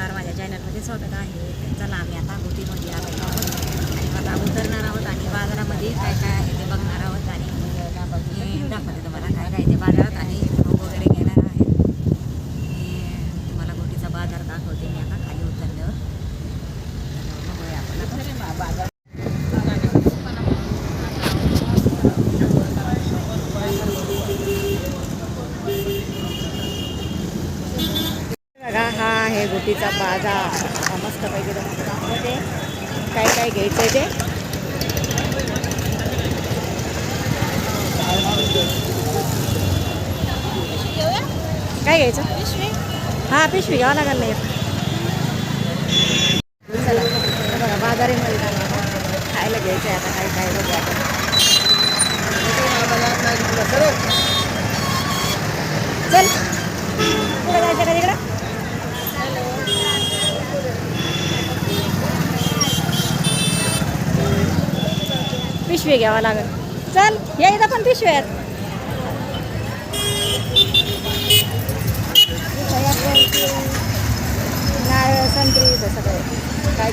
नमस्कार. माझ्या चॅनलमध्ये स्वागत आहे. चला आम्ही आता गोटीमध्ये आलो आहोत. आणि आता उतरणार आहोत आणि बाजारामध्ये काय काय आहे ते बघणार आहोत आणि मी दाखवते तुम्हाला काय काय ते बाजारात आणि भाव वगैरे घेणार आहे मी तुम्हाला गोटीचा बाजार दाखवते मी आता खाली उतरल्यावर तर बघूया आपण आता. बघा हा आहे गोटीचा बाजार मस्तपैकी तुम्हाला दाखवते. काय काय घ्यायचं आहे ते? काय घ्यायचं? हा पिशवी घ्यावं लागेल नाही चला हे बघा बाजारीमध्ये जाणार आता. खायला घ्यायचं आहे आता काय काय बघू आपण चल कुठं जायचं का तिकडं पिशवी घ्यावं लागेल. चल या इथं पण पिशवी आहेत. नारळ संत्री इथं सगळं काय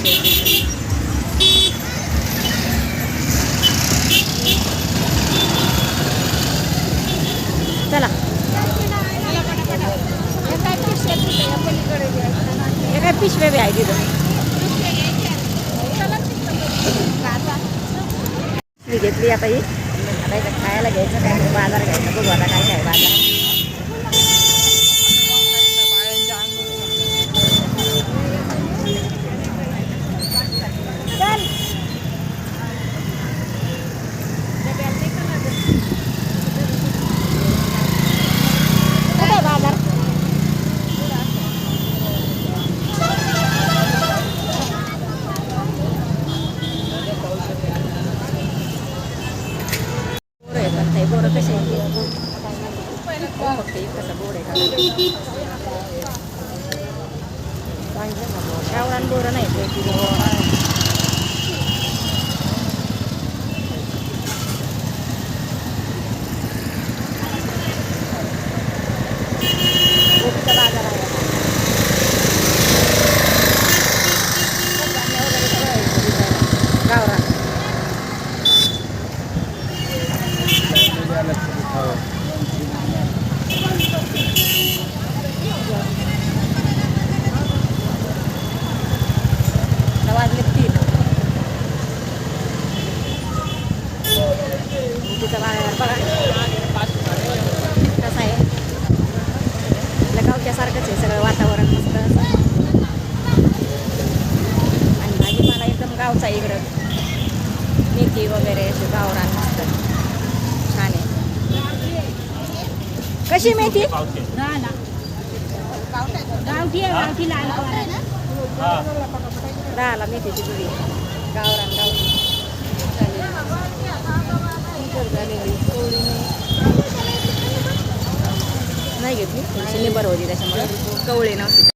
चला. हे काय पिशव्या बी आहे तिथं घेतली आता ही. आता इथं खायला घ्यायचं काय नाही, बाजार घ्यायचा बघू आता काय काय बाजार. บักตีกับสบู่เลยค่ะไปเรื่องขอเราเช้านดูแล้วไหนเลยคือ तिचा बाजार बघा. कसा आहे? आपल्या गावच्या सारखंच आहे सगळं वातावरण मस्त. आणि भाजीपाला एकदम गावचा इकडं. मेथी वगैरे असे गावरान मस्त. छान आहे. कशी मेथी? दहाला मेथीची जुडी गावरान गावठी. झालेली. कोवळी नाही नाही घेतली थोडीशी निबर होती त्याच्यामुळे. कवळी नव्हती.